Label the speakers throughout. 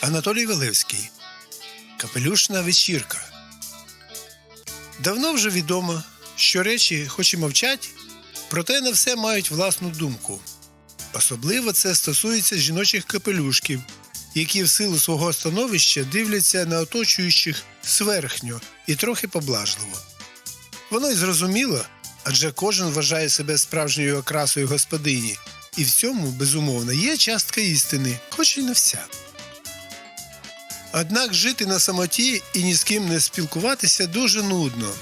Speaker 1: Анатолій Валевський. Капелюшна вечірка. Давно вже відомо, що речі, хоч і мовчать, проте на все мають власну думку. Особливо це стосується жіночих капелюшків, які в силу свого становища дивляться на оточуючих зверхньо і трохи поблажливо. Воно й зрозуміло, адже кожен вважає себе справжньою окрасою господині, і в цьому, безумовно, є частка істини, хоч і не вся. Однак жити на самоті і ні з ким не спілкуватися дуже нудно.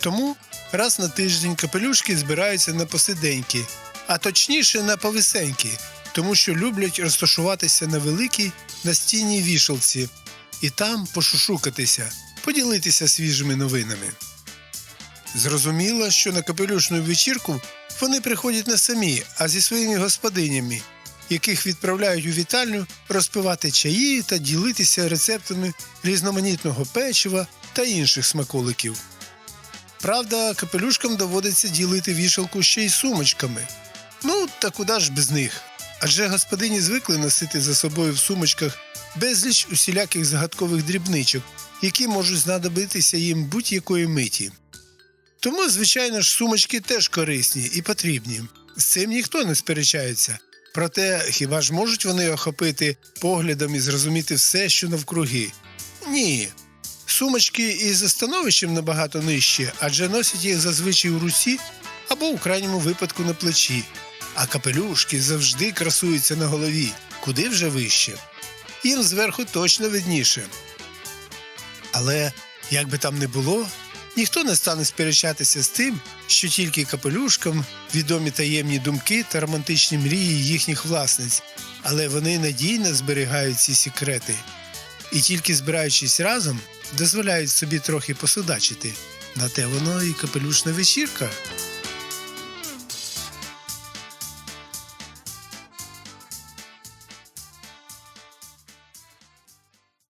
Speaker 1: Тому раз на тиждень капелюшки збираються на посиденьки, а точніше на повисеньки, тому що люблять розташуватися на великій настінній вішалці і там пошушукатися, поділитися свіжими новинами. Зрозуміло, що на капелюшну вечірку вони приходять не самі, а зі своїми господинями, яких відправляють у вітальню розпивати чаї та ділитися рецептами різноманітного печива та інших смаколиків. Правда, капелюшкам доводиться ділити вішалку ще й сумочками. Ну, та куди ж без них? Адже господині звикли носити за собою в сумочках безліч усіляких загадкових дрібничок, які можуть знадобитися їм будь-якої миті. Тому, звичайно ж, сумочки теж корисні і потрібні. З цим ніхто не сперечається. Проте, хіба ж можуть вони охопити поглядом і зрозуміти все, що навкруги? Ні. Сумочки із становищем набагато нижче, адже носять їх зазвичай у руці або у крайньому випадку на плечі, а капелюшки завжди красуються на голові, куди вже вище. Їм зверху точно видніше. Але, як би там не було, ніхто не стане сперечатися з тим, що тільки капелюшкам відомі таємні думки та романтичні мрії їхніх власниць, але вони надійно зберігають ці секрети. І тільки збираючись разом, дозволяють собі трохи посудачити. На те воно і капелюшна вечірка.